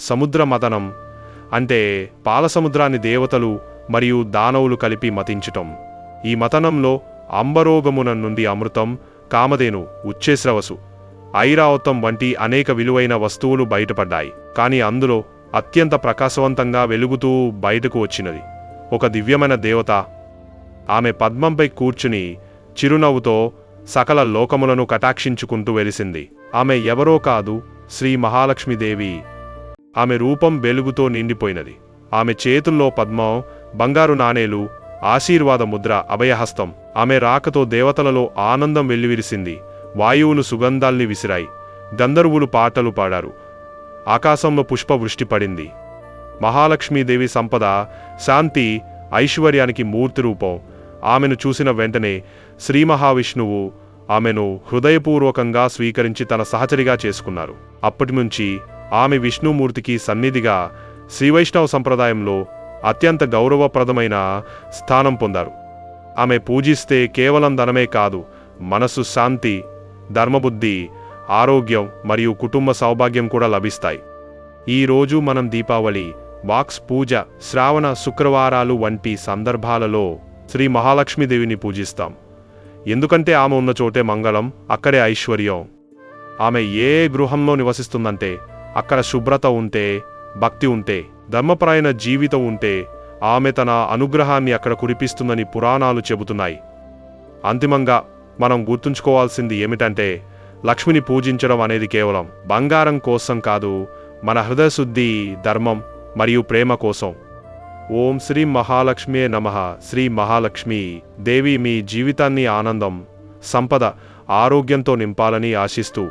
సముద్ర మతనం అంటే పాలసముద్రాన్ని దేవతలు మరియు దానవులు కలిపి మతించటం. ఈ మతనంలో అంబరోగమున నుండి అమృతం కామధేను ఉచ్చేశ్రవసు ఐరావతం వంటి అనేక విలువైన వస్తువులు బయటపడ్డాయి. కానీ అందులో అత్యంత ప్రకాశవంతంగా వెలుగుతూ బయటకు వచ్చినది. ఒక దివ్యమైన దేవత ఆమె పద్మంపై కూర్చుని చిరునవ్వుతో సకల లోకములను కటాక్షించుకుంటూ వెలిసింది. ఆమె ఎవరో కాదు శ్రీ మహాలక్ష్మీదేవి ఆమె రూపం వెలుగుతో నిండిపోయినది. ఆమె చేతుల్లో పద్మం బంగారు నాణేలు ఆశీర్వాద ముద్ర అభయహస్తం. ఆమె రాకతో దేవతలలో ఆనందం వెల్లివిరిసింది. వాయువులు సుగంధాల్ని విసిరాయి. గంధర్వులు పాటలు పాడారు. ఆకాశంలో పుష్పవృష్టి పడింది. మహాలక్ష్మీదేవి సంపద శాంతి ఐశ్వర్యానికి మూర్తి రూపం. ఆమెను చూసిన వెంటనే శ్రీ మహావిష్ణువు ఆమెను హృదయపూర్వకంగా స్వీకరించి తన సహచరిగా చేసుకున్నారు. అప్పటి నుంచి ఆమె విష్ణుమూర్తికి సన్నిధిగా శ్రీవైష్ణవ సంప్రదాయంలో అత్యంత గౌరవప్రదమైన స్థానం పొందారు. ఆమె పూజిస్తే కేవలం ధనమే కాదు మనసు శాంతి ధర్మబుద్ధి ఆరోగ్యం మరియు కుటుంబ సౌభాగ్యం కూడా లభిస్తాయి. ఈ రోజు మనం దీపావళి వాక్స్ పూజ శ్రావణ శుక్రవారాలు వంటి సందర్భాలలో శ్రీ మహాలక్ష్మీదేవిని పూజిస్తాం. ఎందుకంటే ఆమె ఉన్న చోటే మంగళం అక్కడే ఐశ్వర్యం. ఆమె ఏ గృహంలో నివసిస్తుందంటే అక్కడ శుభ్రత ఉంటే భక్తి ఉంటే ధర్మపరాయణ జీవితం ఉంటే ఆమె తన అనుగ్రహాన్ని అక్కడ కురిపిస్తుందని పురాణాలు చెబుతున్నాయి. అంతిమంగా మనం గుర్తుంచుకోవాల్సింది ఏమిటంటే లక్ష్మిని పూజించడం అనేది కేవలం బంగారం కోసం కాదు మన హృదయశుద్ధి ధర్మం మరియు ప్రేమ కోసం. ఓం శ్రీ మహాలక్ష్మియే నమః. శ్రీ మహాలక్ష్మి. దేవి మీ జీవితాన్ని ఆనందం సంపద ఆరోగ్యంతో నింపాలని ఆశిస్తూ